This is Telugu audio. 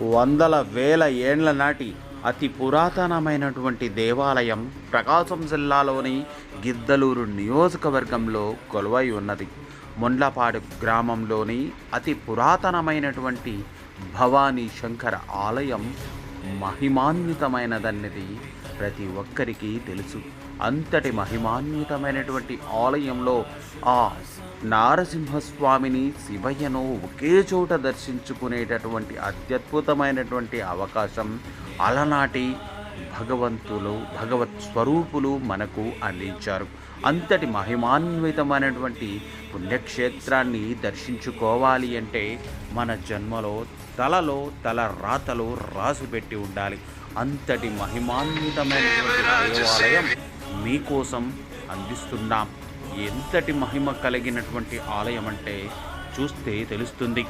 వందల వేల ఏండ్ల నాటి అతి పురాతనమైనటువంటి దేవాలయం ప్రకాశం జిల్లాలోని గిద్దలూరు నియోజకవర్గంలో కొలువై ఉన్నది. మొండ్లపాడు గ్రామంలోని అతి పురాతనమైనటువంటి భవానీ శంకర ఆలయం మహిమాన్వితమైనదన్నది ప్రతి ఒక్కరికి తెలుసు. అంతటి మహిమాన్వితమైనటువంటి ఆలయంలో ఆ నారసింహస్వామిని శివయ్యను ఒకే చోట దర్శించుకునేటటువంటి అత్యద్భుతమైనటువంటి అవకాశం అలనాటి భగవంతులు భగవత్ స్వరూపులు మనకు అందించారు. అంతటి మహిమాన్వితమైనటువంటి పుణ్యక్షేత్రాన్ని దర్శించుకోవాలి అంటే మన జన్మలో తలలో తల రాతలు రాసిపెట్టి ఉండాలి. అంతటి మహిమాన్వితమైనటువంటి దేవాలయం మీకోసం అందిస్తున్నాం. ఎంతటి మహిమ కలిగినటువంటి ఆలయం అంటే చూస్తే తెలుస్తుంది.